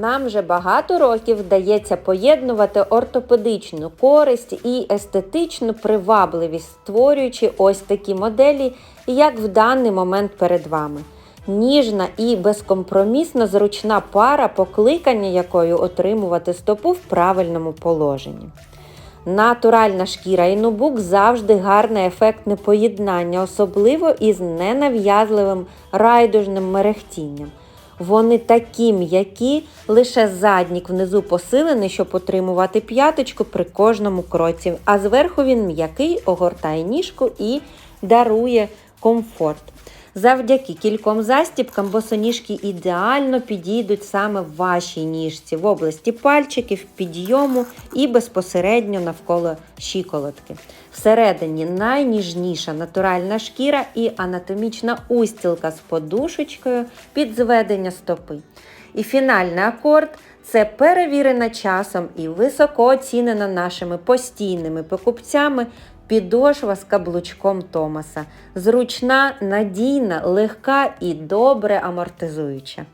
Нам вже багато років вдається поєднувати ортопедичну користь і естетичну привабливість, створюючи ось такі моделі, як в даний момент перед вами. Ніжна і безкомпромісно зручна пара, покликання якою отримувати стопу в правильному положенні. Натуральна шкіра і нубук завжди гарне ефектне поєднання, особливо із ненав'язливим райдужним мерехтінням. Вони такі м'які, лише заднік внизу посилений, щоб отримувати п'яточку при кожному кроці, а зверху він м'який, огортає ніжку і дарує комфорт. Завдяки кільком застібкам босоніжки ідеально підійдуть саме в вашій ніжці в області пальчиків, підйому і безпосередньо навколо щиколотки. Всередині найніжніша натуральна шкіра і анатомічна устілка з подушечкою під зведення стопи. І фінальний акорд це перевірена часом і високо оцінена нашими постійними покупцями підошва з каблучком Томаса. Зручна, надійна, легка і добре амортизуюча.